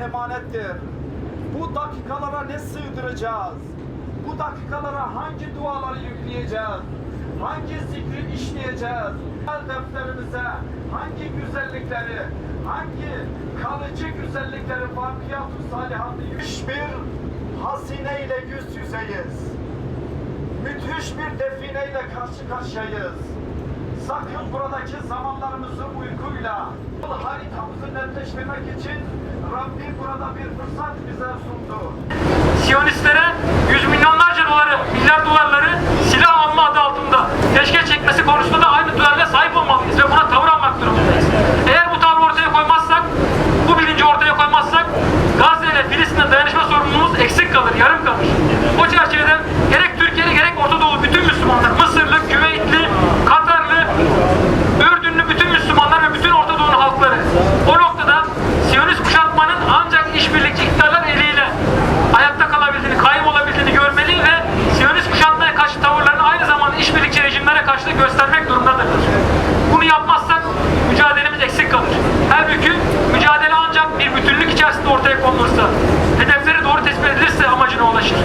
emanettir. Bu dakikalara ne sığdıracağız? Bu dakikalara hangi duaları yükleyeceğiz? Hangi zikri işleyeceğiz? Hal defterimize hangi güzellikleri, hangi kalıcı güzellikleri bakiyat-ı salihatı bir hazine ile yüz yüzeyiz. Müthiş bir defineyle karşı karşıyayız. Sakın buradaki zamanlarımızı uykuyla, haritamızı netleştirmek için Rabbim burada bir fırsat bize sundu. Siyonistlere yüz milyonlarca doları, milyar dolarları silah alma adı altında peşke çekmesi konusunda karşılığı göstermek durumundadır. Bunu yapmazsak mücadelemiz eksik kalır. Her Halbuki mücadele ancak bir bütünlük içerisinde ortaya konulursa, hedefleri doğru tespit edilirse amacına ulaşır.